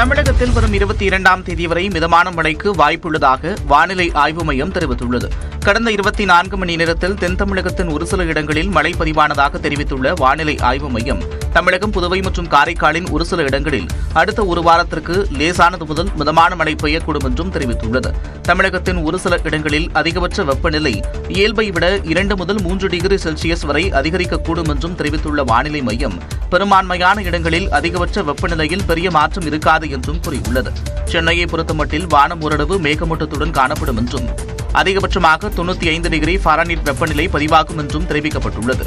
தமிழகத்தில் வரும் இருபத்தி இரண்டாம் தேதி வரை மிதமான மழைக்கு வாய்ப்புள்ளதாக வானிலை ஆய்வு மையம் தெரிவித்துள்ளது. கடந்த இருபத்தி நான்கு மணி நேரத்தில் தென் தமிழகத்தின் ஒரு சில இடங்களில் மழை பதிவானதாக தெரிவித்துள்ள வானிலை ஆய்வு மையம் தமிழகம் புதுவை மற்றும் காரைக்காலின் ஒரு சில இடங்களில் அடுத்த ஒரு வாரத்திற்கு லேசானது முதல் மிதமான மழை பெய்யக்கூடும் என்றும் தெரிவித்துள்ளது. தமிழகத்தின் ஒரு சில இடங்களில் அதிகபட்ச வெப்பநிலை இயல்பை விட இரண்டு முதல் மூன்று டிகிரி செல்சியஸ் வரை அதிகரிக்கக்கூடும் என்றும் தெரிவித்துள்ள வானிலை மையம் பெரும்பான்மையான இடங்களில் அதிகபட்ச வெப்பநிலையில் பெரிய மாற்றம் இருக்காது என்றும் கூறியுள்ளது. சென்னையை பொறுத்தமட்டில் வானம் ஓரளவு மேகமூட்டத்துடன் காணப்படும் என்றும் அதிகபட்சமாக தொண்ணூத்தி ஐந்து டிகிரி ஃபாரனிட் வெப்பநிலை பதிவாகும் என்றும் தெரிவிக்கப்பட்டுள்ளது.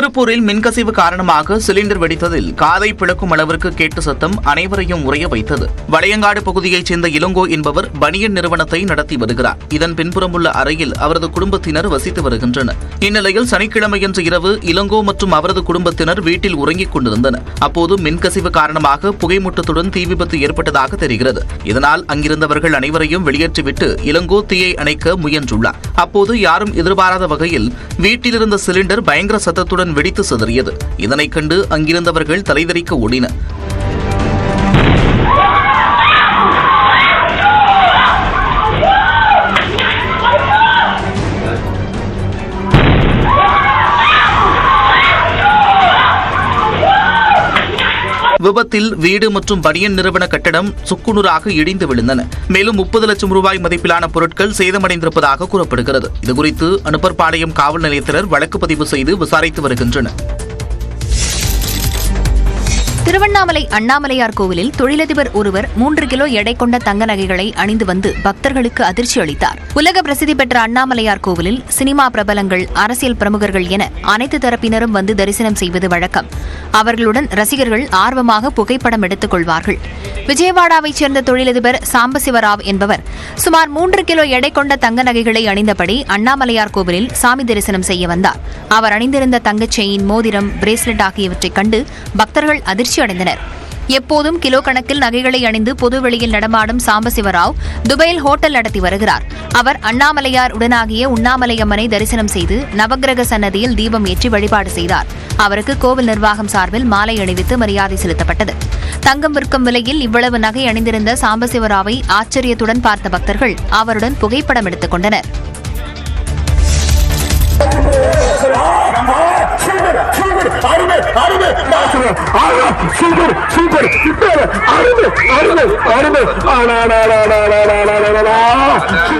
சிங்கப்பூரில் மின்கசிவு காரணமாக சிலிண்டர் வெடித்ததில் காதை பிளக்கும் அளவிற்கு கேட்டு சத்தம் அனைவரையும் உறைய வைத்தது. வளையங்காடு பகுதியைச் சேர்ந்த இளங்கோ என்பவர் பனியன் நிறுவனத்தை நடத்தி வருகிறார். இதன் பின்புறம் உள்ள அறையில் அவரது குடும்பத்தினர் வசித்து வருகின்றனர். இந்நிலையில் சனிக்கிழமையன்று இரவு இளங்கோ மற்றும் அவரது குடும்பத்தினர் வீட்டில் உறங்கிக் கொண்டிருந்தனர். அப்போது மின்கசிவு காரணமாக புகைமூட்டத்துடன் தீ விபத்து ஏற்பட்டதாக தெரிகிறது. இதனால் அங்கிருந்தவர்கள் அனைவரையும் வெளியேற்றிவிட்டு இளங்கோ தீயை அணைக்க முயன்றுள்ளார். அப்போது யாரும் எதிர்பாராத வகையில் வீட்டிலிருந்த சிலிண்டர் பயங்கர சத்தத்துடன் வெடித்து சிதறியது. இதனைக் கண்டு அங்கிருந்தவர்கள் தலைதறிக்க ஓடினர் விபத்தில் வீடு மற்றும் பனியன் நிறுவன கட்டடம் சுக்குநூறாக இடிந்து விழுந்தன. மேலும் முப்பது லட்சம் ரூபாய் மதிப்பிலான பொருட்கள் சேதமடைந்திருப்பதாக கூறப்படுகிறது. இதுகுறித்து அனுப்பர்பாளையம் காவல் நிலையத்தினர் வழக்கு பதிவு செய்து விசாரித்து வருகின்றனர். திருவண்ணாமலை அண்ணாமலையார் கோவிலில் தொழிலதிபர் ஒருவர் மூன்று கிலோ எடை கொண்ட தங்க நகைகளை அணிந்து வந்து பக்தர்களுக்கு அதிர்ச்சி அளித்தார். உலக பிரசித்தி பெற்ற அண்ணாமலையார் கோவிலில் சினிமா பிரபலங்கள் அரசியல் பிரமுகர்கள் என அனைத்து தரப்பினரும் வந்து தரிசனம் செய்வது வழக்கம். அவர்களுடன் ரசிகர்கள் ஆர்வமாக புகைப்படம் எடுத்துக் கொள்வார்கள். விஜயவாடாவைச் சேர்ந்த தொழிலதிபர் சாம்பசிவராவ் என்பவர் சுமார் மூன்று கிலோ எடை கொண்ட தங்க நகைகளை அணிந்தபடி அண்ணாமலையார் கோவிலில் சாமி தரிசனம் செய்ய வந்தார். அவர் அணிந்திருந்த தங்கச் செயின் மோதிரம் பிரேஸ்லெட் ஆகியவற்றைக் கண்டு பக்தர்கள் அதிர்ச்சி அடைந்தனர் எப்போதும் கிலோ கணக்கில் நகைகளை அணிந்து பொதுவெளியில் நடமாடும் சாம்பசிவராவ் துபாயில் ஹோட்டல் நடத்தி வருகிறார். அவர் அண்ணாமலையார் உடனாகிய உண்ணாமலையம்மனை தரிசனம் செய்து நவகிரக சன்னதியில் தீபம் ஏற்றி வழிபாடு செய்தார். அவருக்கு கோவில் நிர்வாகம் சார்பில் மாலை அணிவித்து மரியாதை செலுத்தப்பட்டது. தங்கம் விற்கும் விலையில் இவ்வளவு நகை அணிந்திருந்த சாம்பசிவராவை ஆச்சரியத்துடன் பார்த்த பக்தர்கள் அவருடன் புகைப்படம் எடுத்துக் கொண்டனர். அருமை அருமை. அருமை சூப்பர் சூப்பர் சூப்பர் அருமை அருமை அருமை.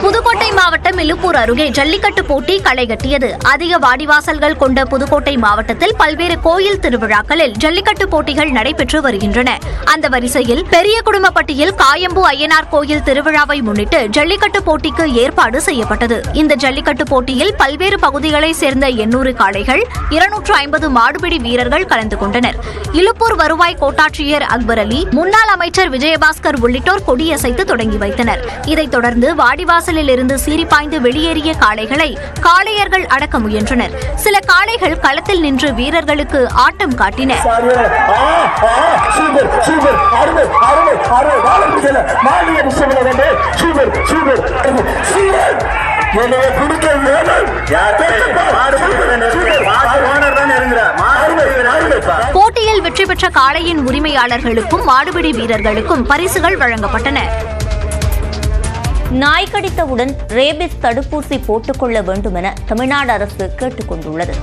புதுக்கோட்டை மாவட்டம் இலுப்பூர் அருகே ஜல்லிக்கட்டு போட்டி களை கட்டியது. அதிக வாடிவாசல்கள் கொண்ட புதுக்கோட்டை மாவட்டத்தில் பல்வேறு கோயில் திருவிழாக்களில் ஜல்லிக்கட்டு போட்டிகள் நடைபெற்று வருகின்றன. அந்த வரிசையில் பெரிய குடும்பப்பட்டியில் காயம்பு ஐயனார் கோயில் திருவிழாவை முன்னிட்டு ஜல்லிக்கட்டு போட்டிக்கு ஏற்பாடு செய்யப்பட்டது. இந்த ஜல்லிக்கட்டு போட்டியில் பல்வேறு பகுதிகளைச் சேர்ந்த எண்ணூறு காளைகள் இருநூற்று ஐம்பது மாடுபிடி வீரர்கள் கலந்து கொண்டனர். இலுப்பூர் வருவாய் கோட்டாட்சியர் அக்பர் அலி முன்னாள் அமைச்சர் விஜயபாஸ்கர் உள்ளிட்டோர் கொடியசைத்து தொடங்கி வைத்தனர். இதைத் தொடர்ந்து வாடிவாசலில் இருந்து சீறிப்பாய்ந்து வெளியேறிய காளைகளை காளையர்கள் அடக்க முயன்றனர். சில காளைகள் களத்தில் நின்று வீரர்களுக்கு ஆட்டம் காட்டின. சூப்பர் கொடுக்க போட்டியில் வெற்றி பெற்ற காளையின் உரிமையாளர்களுக்கும் மாடுபிடி வீரர்களுக்கும் பரிசுகள் வழங்கப்பட்டன. நாய் கடித்தவுடன் ரேபிஸ் தடுப்பூசி போட்டுக்கொள்ள வேண்டுமென தமிழ்நாடு அரசு கேட்டுக் கொண்டுள்ளது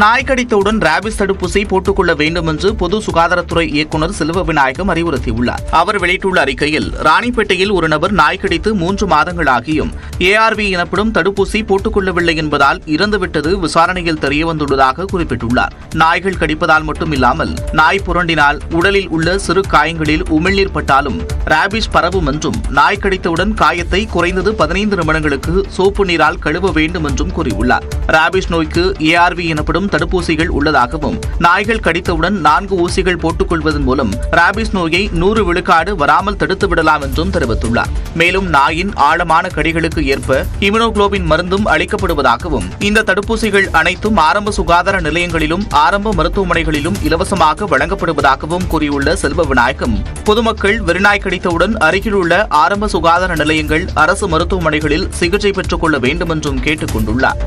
நாய் கடித்தவுடன் ராபிஸ் தடுப்பூசி போட்டுக்கொள்ள வேண்டும் என்று பொது சுகாதாரத்துறை இயக்குநர் செல்வ விநாயகம் அறிவுறுத்தியுள்ளார். அவர் வெளியிட்டுள்ள அறிக்கையில் ராணிப்பேட்டையில் ஒரு நபர் நாய் கடித்து மூன்று மாதங்களாகியும் ஏஆர்வி எனப்படும் தடுப்பூசி போட்டுக்கொள்ளவில்லை என்பதால் இறந்துவிட்டது விசாரணையில் தெரியவந்துள்ளதாக குறிப்பிட்டுள்ளார். நாய்கள் கடிப்பதால் மட்டுமில்லாமல் நாய் புரண்டினால் உடலில் உள்ள சிறு காயங்களில் உமிழ்நீர் பட்டாலும் ராபிஸ் பரவும் என்றும் நாய் கடித்தவுடன் காயத்தை குறைந்தது பதினைந்து நிமிடங்களுக்கு சோப்பு நீரால் கழுவ வேண்டும் என்றும் கூறியுள்ளார். ராபிஸ் நோய்க்கு ஏஆர்வி எனப்படும் செலுத்தும் தடுப்பூசிகள் உள்ளதாகவும் நாய்கள் கடித்தவுடன் நான்கு ஊசிகள் போட்டுக் கொள்வதன் மூலம் ராபிஸ் நோயை நூறு விழுக்காடு வராமல் தடுத்து விடலாம் என்றும் தெரிவித்துள்ளார். மேலும் நாயின் ஆழமான கடிகளுக்கு ஏற்ப இம்யூனோகுளோபின் மருந்தும் அளிக்கப்படுவதாகவும் இந்த தடுப்பூசிகள் அனைத்தும் ஆரம்ப சுகாதார நிலையங்களிலும் ஆரம்ப மருத்துவமனைகளிலும் இலவசமாக வழங்கப்படுவதாகவும் கூறியுள்ள செல்வ விநாயகம் பொதுமக்கள் வெறிநாய் கடித்தவுடன் அருகிலுள்ள ஆரம்ப சுகாதார நிலையங்கள் அரசு மருத்துவமனைகளில் சிகிச்சை பெற்றுக் கொள்ள வேண்டும் என்றும் கேட்டுக் கொண்டுள்ளார்.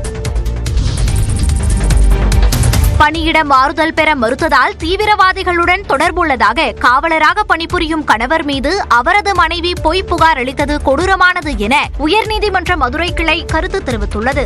பணியிட மாறுதல் பெற மறுத்ததால் தீவிரவாதிகளுடன் தொடர்புள்ளதாக காவலராக பணிபுரியும் கணவர் மீது அவரது மனைவி பொய் புகார் அளித்தது கொடூரமானது என உயர்நீதிமன்ற மதுரை கிளை கருத்து தெரிவித்துள்ளது.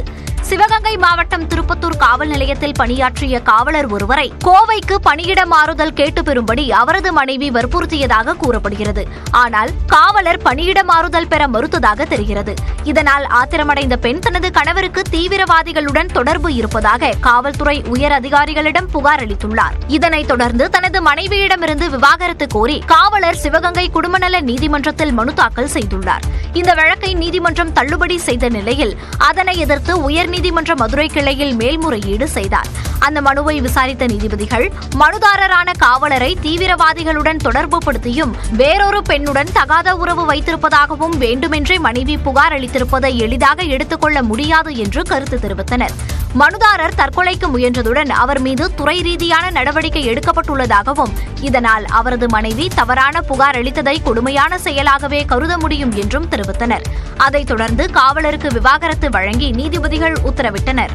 சிவகங்கை மாவட்டம் திருப்பத்தூர் காவல் நிலையத்தில் பணியாற்றிய காவலர் ஒருவரை கோவைக்கு பணியிட மாறுதல் கேட்டு பெறும்படி அவரது மனைவி வற்புறுத்தியதாக கூறப்படுகிறது. ஆனால் காவலர் பணியிட மாறுதல் பெற மறுத்ததாக தெரிகிறது. இதனால் ஆத்திரமடைந்த பெண் தனது கணவருக்கு தீவிரவாதிகளுடன் தொடர்பு இருப்பதாக காவல்துறை உயர் அதிகாரிகளிடம் புகார் அளித்துள்ளார். இதனைத் தொடர்ந்து தனது மனைவியிடமிருந்து விவாகரத்து கோரி காவலர் சிவகங்கை குடும்பநல நீதிமன்றத்தில் மனு தாக்கல் செய்துள்ளார். இந்த வழக்கை நீதிமன்றம் தள்ளுபடி செய்த நிலையில் அதனை எதிர்த்து உயர்நீதிமன்ற மதுரை கிளையில் மேல்முறையீடு செய்தார். அந்த மனுவை விசாரித்த நீதிபதிகள் மனுதாரரான காவலரை தீவிரவாதிகளுடன் தொடர்புபடுத்தியும் வேறொரு பெண்ணுடன் தகாத உறவு வைத்திருப்பதாகவும் வேண்டுமென்றே மனைவி புகார் அளித்திருப்பதை எளிதாக எடுத்துக்கொள்ள முடியாது என்று கருத்து தெரிவித்தனர். மனுதாரர் தற்கொலைக்கு முயன்றதுடன் அவர் மீது துறை ரீதியான நடவடிக்கை எடுக்கப்பட்டுள்ளதாகவும் இதனால் அவரது மனைவி தவறான புகார் அளித்ததை கொடுமையான செயலாகவே கருத முடியும் என்றும் தெரிவித்தனர். அதைத் தொடர்ந்து காவலருக்கு விவாகரத்து வழங்கி நீதிபதிகள் உத்தரவிட்டனர்.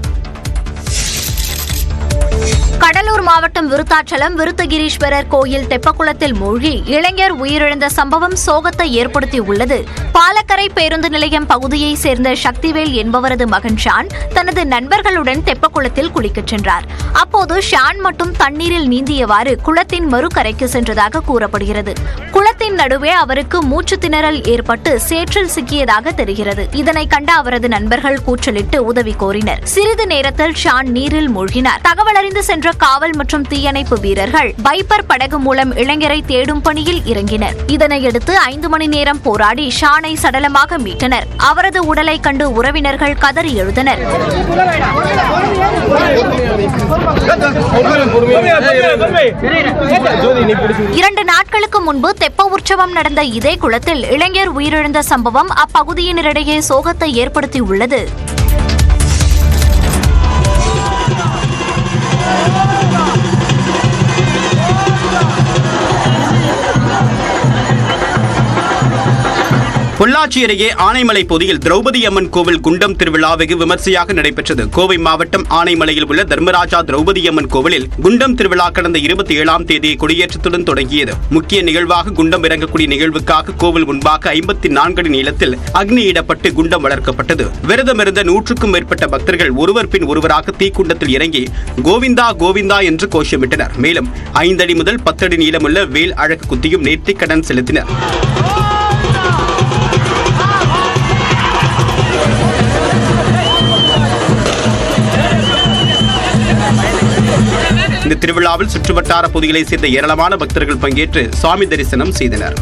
கடலூர் மாவட்டம் விருத்தாச்சலம் விருத்தகிரீஸ்வரர் கோயில் தெப்பக்குளத்தில் மூழ்கி இளைஞர் உயிரிழந்த சம்பவம் சோகத்தை ஏற்படுத்தியுள்ளது. பாலக்கரை பேருந்து நிலையம் பகுதியைச் சேர்ந்த சக்திவேல் என்பவரது மகன் ஷான் தனது நண்பர்களுடன் தெப்பக்குளத்தில் குளிக்கச் சென்றார். அப்போது ஷான் மட்டும் தண்ணீரில் நீந்தியவாறு குளத்தின் மறுக்கரைக்கு சென்றதாக கூறப்படுகிறது. குளத்தின் நடுவே அவருக்கு மூச்சு திணறல் ஏற்பட்டு சேற்றில் சிக்கியதாக தெரிகிறது. இதனை கண்ட அவரது நண்பர்கள் கூச்சலிட்டு உதவி கோரினர். சிறிது நேரத்தில் ஷான் நீரில் மூழ்கினார். தகவலறி அறிந்து சென்ற காவல் மற்றும் தீயணைப்பு வீரர்கள் பைப்பர் படகு மூலம் இளைஞரை தேடும் பணியில் இறங்கினர். இதனையடுத்து ஐந்து மணி நேரம் போராடி ஷானை சடலமாக மீட்டனர். அவரது உடலை கண்டு உறவினர்கள் கதறி எழுதனர் இரண்டு நாட்களுக்கு முன்பு தெப்ப உற்சவம் நடந்த இதே குளத்தில் இளைஞர் உயிரிழந்த சம்பவம் அப்பகுதியினரிடையே சோகத்தை ஏற்படுத்தியுள்ளது. Thank you. பொள்ளாச்சி அருகே ஆனைமலை பகுதியில் திரௌபதி அம்மன் கோவில் குண்டம் திருவிழா வெகு விமர்சையாக நடைபெற்றது. கோவை மாவட்டம் ஆனைமலையில் உள்ள தர்மராஜா திரௌபதி அம்மன் கோவிலில் குண்டம் திருவிழா கடந்த இருபத்தி ஏழாம் தேதி கொடியேற்றத்துடன் தொடங்கியது. முக்கிய நிகழ்வாக குண்டம் இறங்கக்கூடிய நிகழ்வுக்காக கோவில் முன்பாக ஐம்பத்தி நான்கு அடி நீளத்தில் அக்னியிடப்பட்டு குண்டம் வளர்க்கப்பட்டது. விரதமிருந்த நூற்றுக்கும் மேற்பட்ட பக்தர்கள் ஒருவர் பின் ஒருவராக தீக்குண்டத்தில் இறங்கி கோவிந்தா கோவிந்தா என்று கோஷமிட்டனர். மேலும் ஐந்தடி முதல் பத்தடி நீளமுள்ள வேல் அழகு குத்தியும் நேர்த்திக்கடன் செலுத்தினர். இந்த திருவிழாவில் சுற்றுவட்டார பகுதிகளைச் சேர்ந்த ஏராளமான பக்தர்கள் பங்கேற்று சுவாமி தரிசனம் செய்தனர்.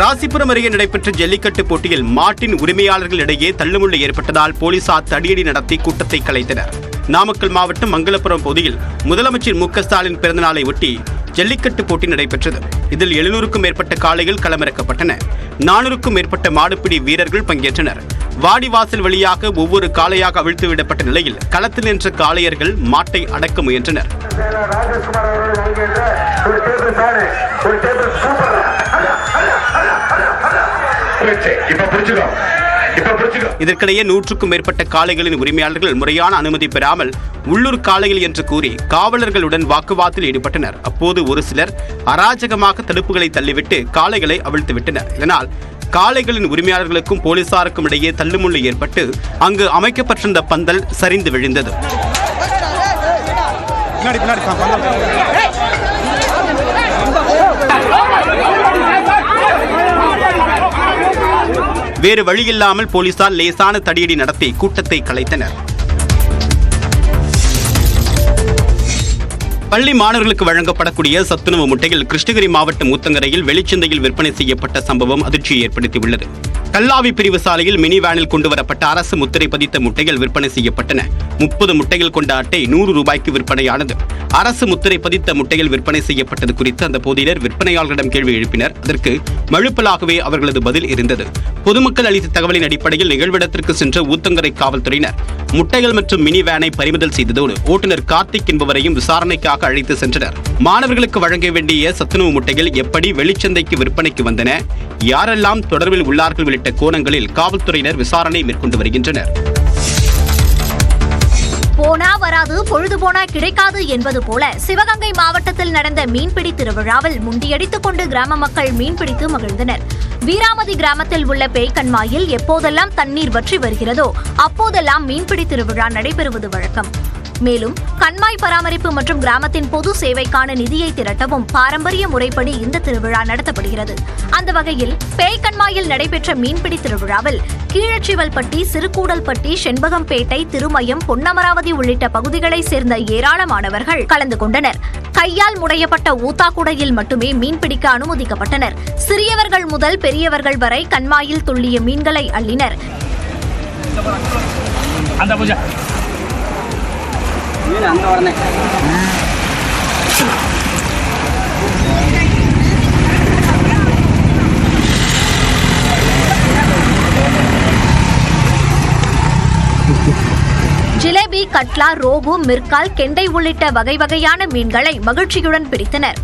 ராசிபுரம் அருகே நடைபெற்ற ஜல்லிக்கட்டு போட்டியில் மாட்டின் உரிமையாளர்களிடையே தள்ளுமுள்ளு ஏற்பட்டதால் போலீசார் தடியடி நடத்தி கூட்டத்தை கலைத்தனர். நாமக்கல் மாவட்டம் மங்களபுரம் பகுதியில் முதலமைச்சர் மு க ஸ்டாலின் பிறந்தநாளை ஒட்டி ஜல்லிக்கட்டு போட்டி நடைபெற்றது இதில் எழுநூறுக்கும் மேற்பட்ட காளைகள் களமிறக்கப்பட்டன நானூறுக்கும் மேற்பட்ட மாடுபிடி வீரர்கள் பங்கேற்றனர் வாடிவாசல் வழியாக ஒவ்வொரு காளையாக அவிழ்த்து விடப்பட்ட நிலையில் களத்தில் நின்ற காளையர்கள் மாட்டை அடக்க முயன்றனர் இப்ப பிடிச்சுக்கோ இதற்கிடையே நூற்றுக்கும் மேற்பட்ட காளைகளின் உரிமையாளர்கள் முறையான அனுமதி பெறாமல் உள்ளூர் காளைகள் என்று கூறி காவலர்களுடன் வாக்குவாதத்தில் ஈடுபட்டனர். அப்போது ஒரு சிலர் அராஜகமாக தடுப்புகளை தள்ளிவிட்டு காளைகளை அவிழ்த்து விட்டனர். இதனால் காளைகளின் உரிமையாளர்களுக்கும் போலீசாருக்கும் இடையே தள்ளுமுள்ளு ஏற்பட்டு அங்கு அமைக்கப்பட்டிருந்த பந்தல் சரிந்து விழுந்தது. வேறு வழியில்லாமல் போலீசார் லேசான தடியடி நடத்தி கூட்டத்தை கலைத்தனர். பள்ளி மாணவர்களுக்கு வழங்கப்படக்கூடிய சத்துணவு முட்டைகள் கிருஷ்ணகிரி மாவட்டம் ஊத்தங்கரையில் வெளிச்சந்தையில் விற்பனை செய்யப்பட்ட சம்பவம் அதிர்ச்சியை ஏற்படுத்தியுள்ளது. கல்லாவி பிரிவு சாலையில் மினி வேனில் கொண்டு வரப்பட்ட அரசு முத்திரை பதித்த முட்டைகள் விற்பனை செய்யப்பட்டன. முப்பது முட்டைகள் கொண்ட அட்டை நூறு ரூபாய்க்கு விற்பனையானது. அரசு முத்திரை பதித்த முட்டைகள் விற்பனை செய்யப்பட்டது குறித்து அந்த போதியினர் விற்பனையாளர்களிடம் கேள்வி எழுப்பினர். அதற்கு மழுப்பலாகவே அவர்களது பதில் இருந்தது. பொதுமக்கள் அளித்த தகவலின் அடிப்படையில் நிகழ்விடத்திற்கு சென்ற ஊத்தங்கரை காவல்துறையினர் முட்டைகள் மற்றும் மினி வேனை பறிமுதல் செய்ததோடு ஓட்டுநர் கார்த்திக் என்பவரையும் விசாரணைக்காக அழைத்து சென்றனர். மாணவர்களுக்கு வழங்க வேண்டிய சத்துணவு முட்டைகள் எப்படி வெளிச்சந்தைக்கு விற்பனைக்கு வந்தன? யாரெல்லாம் தொடர்பில் உள்ளார்கள்? உள்ளிட்ட கோணங்களில் காவல்துறையினர் விசாரணை மேற்கொண்டு வருகின்றனர். போனா வராது பொழுது போனா கிடைக்காது என்பது போல சிவகங்கை மாவட்டத்தில் நடந்த மீன்பிடி திருவிழாவில் முண்டியடித்துக் கொண்டு கிராம மக்கள் மீன்பிடித்து மகிழ்ந்தனர். வீராமதி கிராமத்தில் உள்ள பேய்கண்மாயில் எப்போதெல்லாம் தண்ணீர் வற்றி வருகிறதோ அப்போதெல்லாம் மீன்பிடி திருவிழா நடைபெறுவது வழக்கம். மேலும் கண்மாய் பராமரிப்பு மற்றும் கிராமத்தின் பொது சேவைக்கான நிதியை திரட்டவும் பாரம்பரிய முறைப்படி இந்த திருவிழா நடத்தப்படுகிறது. அந்த வகையில் பேய்கண்மாயில் நடைபெற்ற மீன்பிடி திருவிழாவில் கீழச்சிவல்பட்டி சிறுகூடல்பட்டி செண்பகம்பேட்டை திருமயம் பொன்னமராவதி உள்ளிட்ட பகுதிகளைச் சேர்ந்த ஏராளமானவர்கள் கலந்து கொண்டனர். கையால் முடையப்பட்ட ஊத்தாக்குடையில் மட்டுமே மீன்பிடிக்க அனுமதிக்கப்பட்டனர். சிறியவர்கள் முதல் பெரியவர்கள் வரை கண்மாயில் துள்ளிய மீன்களை அள்ளினர். ஜிலேபி கட்லா ரோபு மிர்கால் கெண்டை உள்ளிட்ட வகை வகையான மீன்களை மகிழ்ச்சியுடன் பிடித்தனர்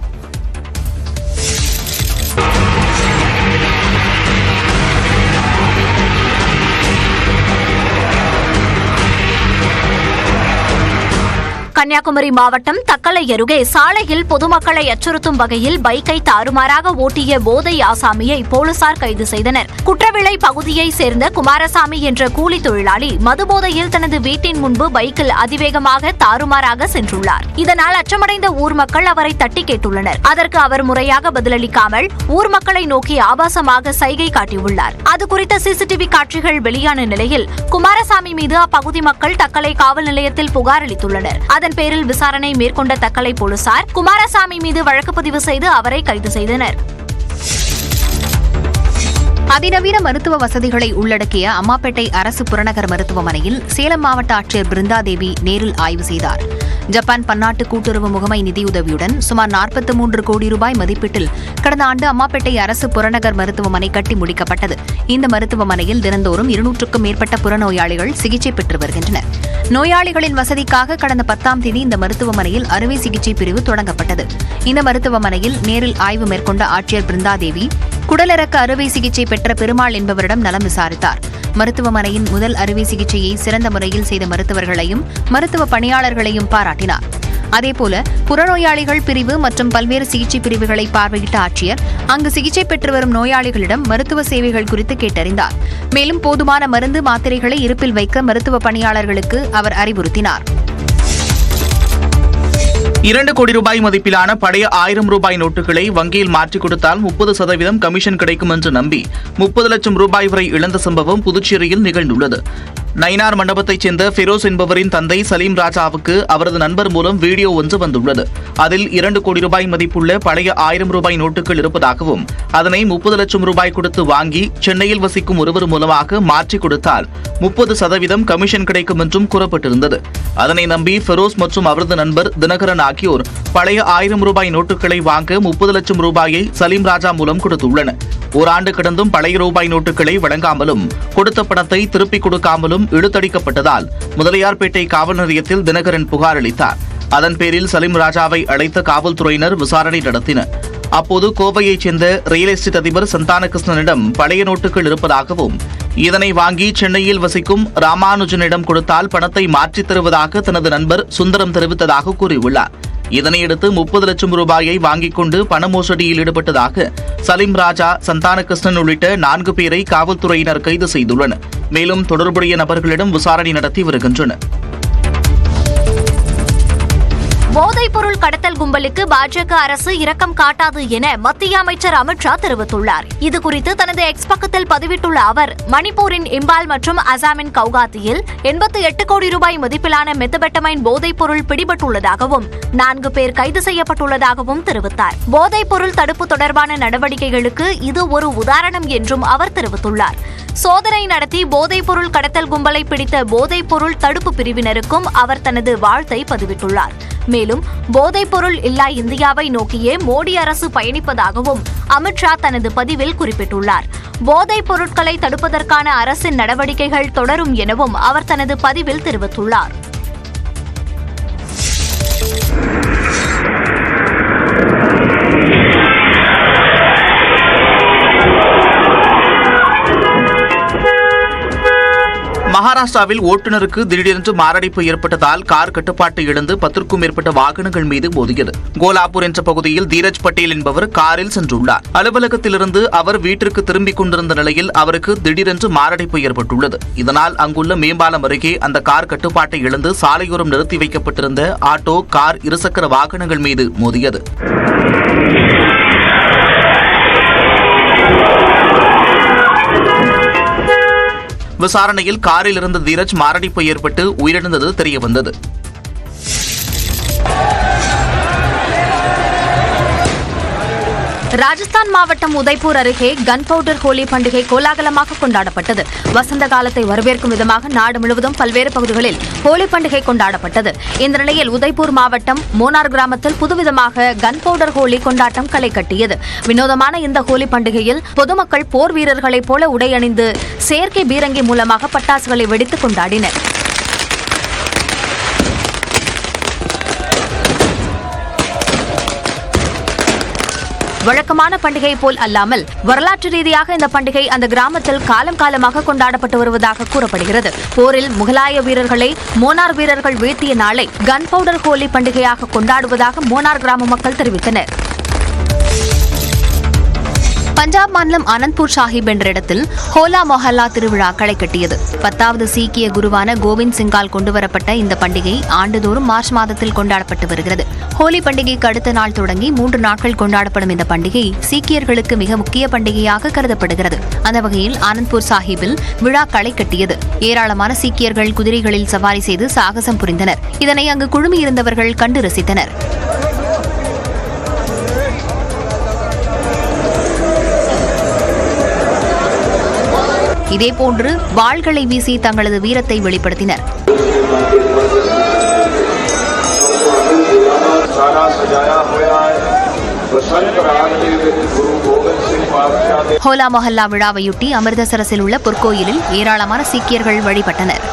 கன்னியாகுமரி மாவட்டம் தக்கலை அருகே சாலையில் பொதுமக்களை அச்சுறுத்தும் வகையில் பைக்கை தாறுமாறாக ஓட்டிய போதை ஆசாமியை போலீசார் கைது செய்தனர். குற்றவிளை பகுதியைச் சேர்ந்த குமாரசாமி என்ற கூலி தொழிலாளி மதுபோதையில் தனது வீட்டின் முன்பு பைக்கில் அதிவேகமாக தாறுமாறாக சென்றுள்ளார். இதனால் அச்சமடைந்த ஊர் மக்கள் அவரை தட்டி கேட்டுள்ளனர். அதற்கு அவர் முறையாக பதிலளிக்காமல் ஊர் மக்களை நோக்கி ஆபாசமாக சைகை காட்டியுள்ளார். அது குறித்த சிசிடிவி காட்சிகள் வெளியான நிலையில் குமாரசாமி மீது அப்பகுதி மக்கள் தக்கலை காவல் நிலையத்தில் புகார் அளித்துள்ளனர். அதன் பேரில் விசாரணை மேற்கொண்ட தக்கலை போலீசார் குமாரசாமி மீது வழக்கு பதிவு செய்து அவரை கைது செய்தனர். அதிநவீன மருத்துவ வசதிகளை உள்ளடக்கிய அம்மாப்பேட்டை அரசு புறநகர் மருத்துவமனையில் சேலம் மாவட்ட ஆட்சியர் பிருந்தாதேவி நேரில் ஆய்வு செய்தார். ஜப்பான் பன்னாட்டு கூட்டுறவு முகமை நிதியுதவியுடன் சுமார் நாற்பத்தி மூன்று கோடி ரூபாய் மதிப்பீட்டில் கடந்த ஆண்டு அம்மாப்பேட்டை அரசு புறநகர் மருத்துவமனை கட்டி முடிக்கப்பட்டது. இந்த மருத்துவமனையில் தினந்தோறும் இருநூற்றுக்கும் மேற்பட்ட புறநோயாளிகள் சிகிச்சை பெற்று வருகின்றனர். நோயாளிகளின் வசதிக்காக கடந்த பத்தாம் தேதி இந்த மருத்துவமனையில் அறுவை சிகிச்சை பிரிவு தொடங்கப்பட்டது. இந்த மருத்துவமனையில் நேரில் ஆய்வு மேற்கொண்ட ஆட்சியர் பிருந்தாதேவி குடலிறக்க அறுவை சிகிச்சை பெற்ற பெருமாள் என்பவரிடம் நலம் விசாரித்தார். மருத்துவமனையின் முதல் அறுவை சிகிச்சையை சிறந்த முறையில் செய்த மருத்துவர்களையும் மருத்துவ பணியாளர்களையும் பாராட்டினார். அதேபோல புறநோயாளிகள் பிரிவு மற்றும் பல்வேறு சிகிச்சை பிரிவுகளை பார்வையிட்ட ஆட்சியர் அங்கு சிகிச்சை பெற்று வரும் நோயாளிகளிடம் மருத்துவ சேவைகள் குறித்து கேட்டறிந்தார். மேலும் போதுமான மருந்து மாத்திரைகளை இருப்பில் வைக்க மருத்துவ பணியாளர்களுக்கு அவர் அறிவுறுத்தினார். இரண்டு கோடி ரூபாய் மதிப்பிலான பழைய ஆயிரம் ரூபாய் நோட்டுகளை வங்கியில் மாற்றிக் கொடுத்தால் முப்பது சதவீதம் கமிஷன் கிடைக்கும் என்று நம்பி முப்பது லட்சம் ரூபாய் வரை இழந்த சம்பவம் புதுச்சேரியில் நிகழ்ந்துள்ளது. நைனார் மண்டபத்தைச் சேர்ந்த ஃபெரோஸ் என்பவரின் தந்தை சலீம் ராஜாவுக்கு அவரது நண்பர் மூலம் வீடியோ ஒன்று வந்துள்ளது. அதில் இரண்டு கோடி ரூபாய் மதிப்புள்ள பழைய ஆயிரம் ரூபாய் நோட்டுகள் இருப்பதாகவும் அதனை முப்பது லட்சம் ரூபாய் கொடுத்து வாங்கி சென்னையில் வசிக்கும் ஒருவர் மூலமாக மாற்றிக் கொடுத்தால் முப்பது சதவீதம் கமிஷன் கிடைக்கும் என்றும் கூறப்பட்டிருந்தது. அதனை நம்பி ஃபெரோஸ் மற்றும் அவரது நண்பர் தினகரன் ஆகியோர் பழைய ஆயிரம் ரூபாய் நோட்டுகளை வாங்க முப்பது லட்சம் ரூபாயை சலீம் ராஜா மூலம் கொடுத்துள்ளனர். ஓராண்டு கடந்தும் பழைய ரூபாய் நோட்டுகளை வழங்காமலும் கொடுத்த பணத்தை திருப்பிக் கொடுக்காமலும் இழுத்தடிக்கப்பட்டதால் முதலியார்பேட்டை காவல் நிலையத்தில் தினகரன் புகார் அளித்தார். அதன் பேரில் சலீம் ராஜாவை அழைத்த காவல்துறையினர் விசாரணை நடத்தினர். அப்போது கோவையைச் சேர்ந்த ரியல் எஸ்டேட் அதிபர் சந்தானகிருஷ்ணனிடம் பழைய நோட்டுகள் இருப்பதாகவும் இதனை வாங்கி சென்னையில் வசிக்கும் ராமானுஜனிடம் கொடுத்தால் பணத்தை மாற்றித் தருவதாக தனது நண்பர் சுந்தரம் தெரிவித்ததாக கூறியுள்ளார். இதனையடுத்து முப்பது லட்சம் ரூபாயை வாங்கிக் கொண்டு பண மோசடியில் ஈடுபட்டதாக சலீம் ராஜா சந்தானகிருஷ்ணன் உள்ளிட்ட நான்கு பேரை காவல்துறையினர் கைது செய்துள்ளனர். மேலும் தொடர்புடைய நபர்களிடம் விசாரணை நடத்தி வருகின்றனர். போதைப் பொருள் கடத்தல் கும்பலுக்கு பாஜக அரசு இரக்கம் காட்டாது என மத்திய அமைச்சர் அமித்ஷா தெரிவித்துள்ளார். இது குறித்து தனது எக்ஸ் பக்கத்தில் பதிவிட்டுள்ள அவர் மணிப்பூரின் இம்பால் மற்றும் அசாமின் கவுகாத்தியில் எண்பத்தி எட்டு கோடி ரூபாய் மதிப்பிலான மெத்தபெட்டமைன் போதைப் பொருள் பிடிபட்டுள்ளதாகவும் நான்கு பேர் கைது செய்யப்பட்டுள்ளதாகவும் தெரிவித்தார். போதைப் பொருள் தடுப்பு தொடர்பான நடவடிக்கைகளுக்கு இது ஒரு உதாரணம் என்றும் அவர் தெரிவித்துள்ளார். சோதனை நடத்தி போதைப் பொருள் கடத்தல் கும்பலை பிடித்த போதைப் பொருள் தடுப்பு பிரிவினருக்கும் அவர் தனது வாழ்த்தை பதிவிட்டுள்ளார். மேலும் போதைப்பொருள் இல்லா இந்தியாவை நோக்கியே மோடி அரசு பயணிப்பதாகவும் அமித்ஷா தனது பதிவில் குறிப்பிட்டுள்ளார். போதைப் பொருட்களை தடுப்பதற்கான அரசின் நடவடிக்கைகள் தொடரும் எனவும் அவர் தனது பதிவில் தெரிவித்துள்ளார். மகாராஷ்டிராவில் ஓட்டுநருக்கு திடீரென்று மாரடைப்பு ஏற்பட்டதால் கார் கட்டுப்பாட்டை இழந்து பத்திற்கும் மேற்பட்ட வாகனங்கள் மீது மோதியது. கோலாப்பூர் என்ற பகுதியில் தீரஜ் பட்டேல் என்பவர் காரில் சென்றுள்ளார். அலுவலகத்திலிருந்து அவர் வீட்டிற்கு திரும்பிக் கொண்டிருந்த நிலையில் அவருக்கு திடீரென்று மாரடைப்பு ஏற்பட்டுள்ளது. இதனால் அங்குள்ள மேம்பாலம் அருகே அந்த கார் கட்டுப்பாட்டை இழந்து சாலையோரம் நிறுத்தி வைக்கப்பட்டிருந்த ஆட்டோ கார் இருசக்கர வாகனங்கள் மீது மோதியது. விசாரணையில் காரில் இருந்த தீரஜ் மாரடைப்பு ஏற்பட்டு உயிரிழந்தது தெரியவந்தது. ராஜஸ்தான் மாவட்டம் உதய்பூர் அருகே கன் பவுடர் ஹோலி பண்டிகை கோலாகலமாக கொண்டாடப்பட்டது. வசந்த காலத்தை வரவேற்கும் விதமாக நாடு முழுவதும் பல்வேறு பகுதிகளில் ஹோலி பண்டிகை கொண்டாடப்பட்டது. இந்த நிலையில் உதய்பூர் மாவட்டம் மோனார் கிராமத்தில் புதுவிதமாக கன் பவுடர் ஹோலி கொண்டாட்டம் களை கட்டியது. வினோதமான இந்த ஹோலி பண்டிகையில் பொதுமக்கள் போர் வீரர்களைப் போல உடை அணிந்து செயற்கை பீரங்கி மூலமாக பட்டாசுகளை வெடித்து கொண்டாடினர். வழக்கமான பண்டிகை போல் அல்லாமல் வரலாற்று ரீதியாக இந்த பண்டிகை அந்த கிராமத்தில் காலம் காலமாக கொண்டாடப்பட்டு வருவதாக கூறப்படுகிறது. போரில் முகலாய வீரர்களை மோனார் வீரர்கள் வீழ்த்திய நாளை கன் பவுடர் ஹோலி பண்டிகையாக கொண்டாடுவதாக மோனார் கிராம மக்கள் தெரிவித்தனர். பஞ்சாப் மாநிலம் அனந்த்பூர் சாஹிப் என்ற இடத்தில் ஹோலா மொஹல்லா திருவிழா களை கட்டியது. பத்தாவது சீக்கிய குருவான கோவிந்த் சிங்கால் கொண்டுவரப்பட்ட இந்த பண்டிகை ஆண்டுதோறும் மார்ச் மாதத்தில் கொண்டாடப்பட்டு வருகிறது. ஹோலி பண்டிகைக்கு அடுத்த நாள் தொடங்கி மூன்று நாட்கள் கொண்டாடப்படும் இந்த பண்டிகை சீக்கியர்களுக்கு மிக முக்கிய பண்டிகையாக கருதப்படுகிறது. அந்த வகையில் ஆனந்த்பூர் சாஹிப்பில் விழா களை கட்டியது. ஏராளமான சீக்கியர்கள் குதிரைகளில் சவாரி செய்து சாகசம் புரிந்தனர். இதனை அங்கு குழுமியிருந்தவர்கள் கண்டு ரசித்தனர். இதேபோன்று வாள்களை வீசி தங்களது வீரத்தை வெளிப்படுத்தினர் सारा सजाया हुआ है बसंत राज के गुरु गोविंद सिंह बादशाह ने ஹோலா மொஹல்லா விழாவையொட்டி அமிர்தசரஸில் உள்ள பொற்கோயிலில் ஏராளமான சீக்கியர்கள் வழிபட்டனர்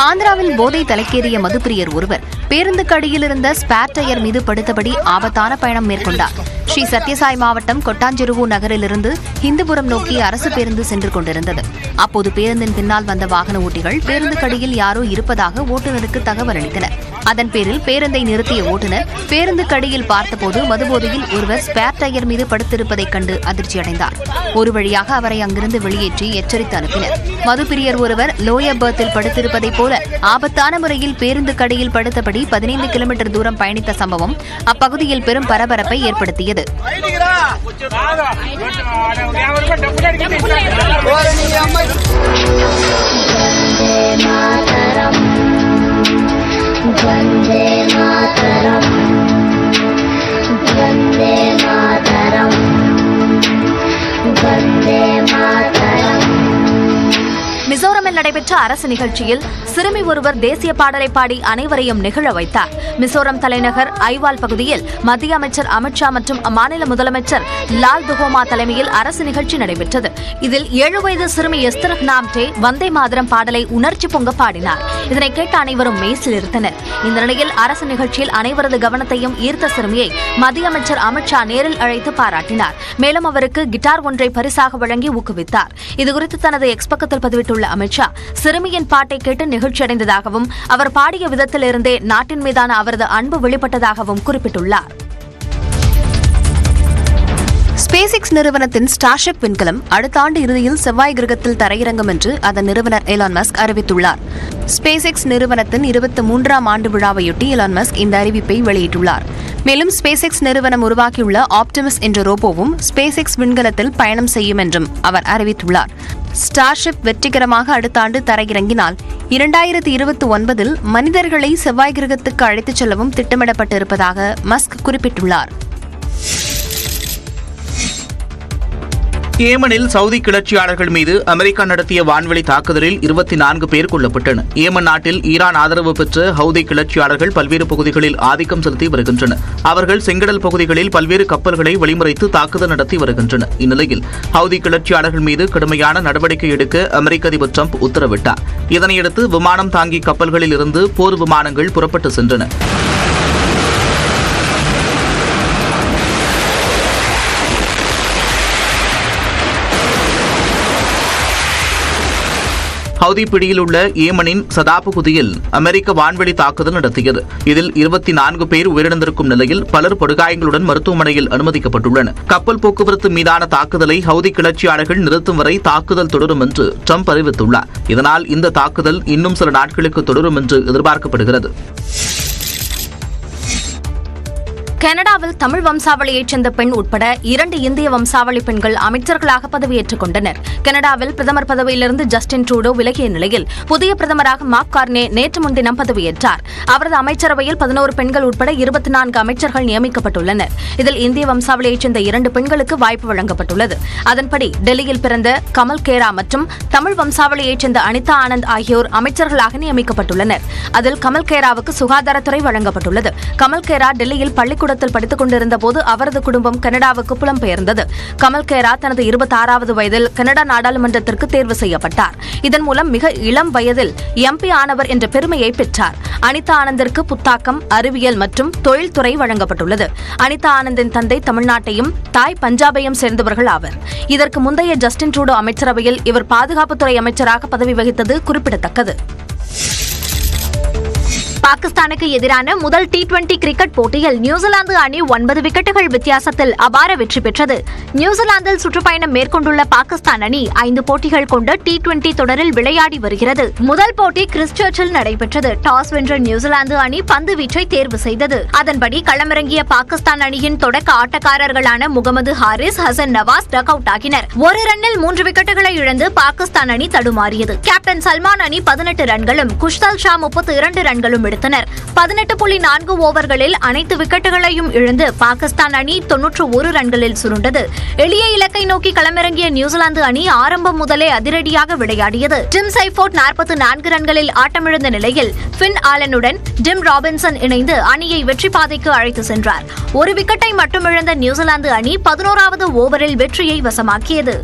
ஆந்திராவில் போதை தலைக்கேறிய மதுப்பிரியர் ஒருவர் பேருந்துக்கு அடியில் இருந்த ஸ்பேர் டயர் மீது படுத்தபடி ஆபத்தான பயணம் மேற்கொண்டார். ஸ்ரீ சத்யசாய் மாவட்டம் கொட்டாஞ்செருவு நகரிலிருந்து ஹிந்துபுரம் நோக்கி அரசு பேருந்து சென்று கொண்டிருந்தது. அப்போது பேருந்தின் பின்னால் வந்த வாகன ஓட்டிகள் பேருந்துக்கடியில் யாரோ இருப்பதாக ஓட்டுநருக்கு தகவல் அளித்தனர். அதன் பேரில் பேருந்தை நிறுத்திய ஓட்டுநர் பேருந்துக்கடியில் பார்த்தபோது மதுபோதையில் ஒருவர் ஸ்பேர் டயர் மீது படுத்திருப்பதைக் கண்டு அதிர்ச்சியடைந்தார். ஒரு வழியாக அவரை அங்கிருந்து வெளியேற்றி எச்சரித்து அனுப்பினர். மதுப்பிரியர் ஒருவர் லோயர் பர்த்தில் படுத்திருப்பதைப் போல ஆபத்தான முறையில் பேருந்து கடையில் படுத்தபடி பதினைந்து கிலோமீட்டர் தூரம் பயணித்த சம்பவம் அப்பகுதியில் பெரும் பரபரப்பை ஏற்படுத்தியது. மிசோரமில் நடைபெற்ற அரசு நிகழ்ச்சியில் சிறுமி ஒருவர் தேசிய பாடலை பாடி அனைவரையும் நிகழ வைத்தார். மிசோரம் தலைநகர் ஐவால் பகுதியில் மத்திய அமைச்சர் அமித்ஷா மற்றும் அம்மாநில முதலமைச்சர் லால் துகோமா தலைமையில் அரசு நிகழ்ச்சி நடைபெற்றது. இதில் ஏழு வயது சிறுமி எஸ்தர் நாம்டே வந்தே மாதரம் பாடலை உணர்ச்சி பொங்க பாடினார். இதனை கேட்ட அனைவரும் மெய்சில் இருந்தனர் இந்த நிலையில் அரசு நிகழ்ச்சியில் அனைவரது கவனத்தையும் ஈர்த்த சிறுமியை மத்திய அமைச்சர் அமித்ஷா நேரில் அழைத்து பாராட்டினார். மேலும் அவருக்கு கிட்டார் ஒன்றை பரிசாக வழங்கி ஊக்குவித்தார். இதுகுறித்து தனது எக்ஸ் பக்கத்தில் பதிவிட்டுள்ள அமித்ஷா ஷா சிறுமியின் பாட்டை கேட்டு நெகிழ்ச்சியடைந்ததாகவும் அவர் பாடிய விதத்திலிருந்தே நாட்டின் மீதான அவரது அன்பு வெளிப்பட்டதாகவும் குறிப்பிட்டுள்ளார். ஸ்பேஸ் எக்ஸ் நிறுவனத்தின் ஸ்டார்ஷிப் விண்கலம் அடுத்த ஆண்டு இறுதியில் செவ்வாய் கிரகத்தில் தரையிறங்கும் என்று அதன் நிறுவனர் எலான் மஸ்க் அறிவித்துள்ளார். ஸ்பேஸ் எக்ஸ் நிறுவனத்தின் இருபத்தி மூன்றாம் ஆண்டு விழாவையொட்டி எலான் மஸ்க் இந்த அறிவிப்பை வெளியிட்டுள்ளார். மேலும் ஸ்பேஸ் எக்ஸ் நிறுவனம் உருவாக்கியுள்ள ஆப்டிமஸ் என்ற ரோபோவும் ஸ்பேஸ் எக்ஸ் விண்கலத்தில் பயணம் செய்யும் என்றும் அவர் அறிவித்துள்ளார். ஸ்டார்ஷிப் வெற்றிகரமாக அடுத்த ஆண்டு தரையிறங்கினால் இரண்டாயிரத்தி இருபத்தி ஒன்பதில் மனிதர்களை செவ்வாய் கிரகத்துக்கு அழைத்துச் செல்லவும் திட்டமிடப்பட்டிருப்பதாக மஸ்க் குறிப்பிட்டுள்ளார். ஏமனில் சவுதி கிளர்ச்சியாளர்கள் மீது அமெரிக்கா நடத்திய வான்வெளி தாக்குதலில் இருபத்தி நான்கு பேர் கொல்லப்பட்டனர். ஏமன் நாட்டில் ஈரான் ஆதரவு பெற்ற ஹவுதி கிளர்ச்சியாளர்கள் பல்வேறு பகுதிகளில் ஆதிக்கம் செலுத்தி வருகின்றனர். அவர்கள் செங்கடல் பகுதிகளில் பல்வேறு கப்பல்களை வழிமுறைத்து தாக்குதல் நடத்தி வருகின்றனர். இந்நிலையில் ஹவுதி கிளர்ச்சியாளர்கள் மீது கடுமையான நடவடிக்கை எடுக்க அமெரிக்க அதிபர் ட்ரம்ப் உத்தரவிட்டார். இதனையடுத்து விமானம் தாங்கி கப்பல்களில் இருந்து போர் விமானங்கள் புறப்பட்டு சென்றன. ஹவுதி பிடியில் உள்ள ஏமனின் சதாபகுதியில் அமெரிக்க வான்வெளி தாக்குதல் நடத்தியது. இதில் இருபத்தி நான்கு பேர் உயிரிழந்திருக்கும் நிலையில் பலர் படுகாயங்களுடன் மருத்துவமனையில் அனுமதிக்கப்பட்டுள்ளனர். கப்பல் போக்குவரத்து மீதான தாக்குதலை ஹவுதி கிளர்ச்சியாளர்கள் நிறுத்தும் வரை தாக்குதல் தொடரும் என்று ட்ரம்ப் அறிவித்துள்ளார். இதனால் இந்த தாக்குதல் இன்னும் சில நாட்களுக்கு தொடரும் என்று எதிர்பார்க்கப்படுகிறது. கனடாவில் தமிழ் வம்சாவளியைச் சேர்ந்த பெண் உட்பட இரண்டு இந்திய வம்சாவளி பெண்கள் அமைச்சர்களாக பதவியேற்றுக் கொண்டனர். கனடாவில் பிரதமர் பதவியிலிருந்து ஜஸ்டின் ட்ரூடோ விலகிய நிலையில் புதிய பிரதமராக மாப் கார்னே நேற்று முன்தினம் பதவியேற்றார். அவரது அமைச்சரவையில் பதினோரு பெண்கள் உட்பட இருபத்தி நான்கு அமைச்சர்கள் நியமிக்கப்பட்டுள்ளனர். இதில் இந்திய வம்சாவளியைச் சேர்ந்த இரண்டு பெண்களுக்கு வாய்ப்பு வழங்கப்பட்டுள்ளது. அதன்படி டெல்லியில் பிறந்த கமல் கேரா மற்றும் தமிழ் வம்சாவளியைச் சேர்ந்த அனிதா ஆனந்த் ஆகியோர் அமைச்சர்களாக நியமிக்கப்பட்டுள்ளனர். அதில் கமல் கேராவுக்கு சுகாதாரத்துறை வழங்கப்பட்டுள்ளது. கமல் கேரா டெல்லியில் பள்ளிக்கூட பள்ளிக்கூடத்தில் படித்துக் கொண்டிருந்த போது அவரது குடும்பம் கனடாவுக்கு புலம்பெயர்ந்தது. கமல் கேரா தனது இருபத்தாறாவது வயதில் கனடா நாடாளுமன்றத்திற்கு தேர்வு செய்யப்பட்டார். இதன் மூலம் மிக இளம் வயதில் எம்பி ஆனவர் என்ற பெருமையை பெற்றார். அனிதா ஆனந்திற்கு புத்தாக்கம் அறிவியல் மற்றும் தொழில்துறை வழங்கப்பட்டுள்ளது. அனிதா ஆனந்தின் தந்தை தமிழ்நாட்டையும் தாய் பஞ்சாபையும் சேர்ந்தவர்கள் ஆவர். இதற்கு முந்தைய ஜஸ்டின் ட்ரூடோ அமைச்சரவையில் இவர் பாதுகாப்புத்துறை அமைச்சராக பதவி வகித்தது குறிப்பிடத்தக்கது. பாகிஸ்தானுக்கு எதிரான முதல் டி டுவெண்டி கிரிக்கெட் போட்டியில் நியூசிலாந்து அணி ஒன்பது விக்கெட்டுகள் வித்தியாசத்தில் அபார வெற்றி பெற்றது. நியூசிலாந்தில் சுற்றுப்பயணம் மேற்கொண்டுள்ள பாகிஸ்தான் அணி ஐந்து போட்டிகள் கொண்ட டி டுவெண்டி தொடரில் விளையாடி வருகிறது. முதல் போட்டி கிறிஸ்டர்ச்சில் நடைபெற்றது. டாஸ் வென்ற நியூசிலாந்து அணி பந்து வீச்சை தேர்வு செய்தது. அதன்படி களமிறங்கிய பாகிஸ்தான் அணியின் தொடக்க ஆட்டக்காரர்களான முகமது ஹாரிஸ் ஹசன் நவாஸ் டக் அவுட் ஆகினர். ஒரு ரன்னில் மூன்று விக்கெட்டுகளை இழந்து பாகிஸ்தான் அணி தடுமாறியது. கேப்டன் சல்மான் அணி பதினெட்டு ரன்களும் குஷ்தல் ஷா முப்பத்தி இரண்டு ரன்களும் எடுத்தனர் பதினெட்டு புள்ளி நான்கு ஓவர்களில் அனைத்து விக்கெட்டுகளையும் இழந்து பாகிஸ்தான் அணி தொன்னூற்று ஒரு ரன்களில் சுருண்டது. எளிய இலக்கை நோக்கி களமிறங்கிய நியூசிலாந்து அணி ஆரம்பம் முதலே அதிரடியாக விளையாடியது. டிம் சைஃபோர்ட் நாற்பத்தி நான்கு ரன்களில் ஆட்டமிழந்த நிலையில் ஃபின் ஆலனுடன் டிம் ராபின்சன் இணைந்து அணியை வெற்றி பாதைக்கு அழைத்து சென்றார். ஒரு விக்கெட்டை மட்டுமிழந்த நியூசிலாந்து அணி பதினோராவது ஓவரில் வெற்றியை வசமாக்கியது.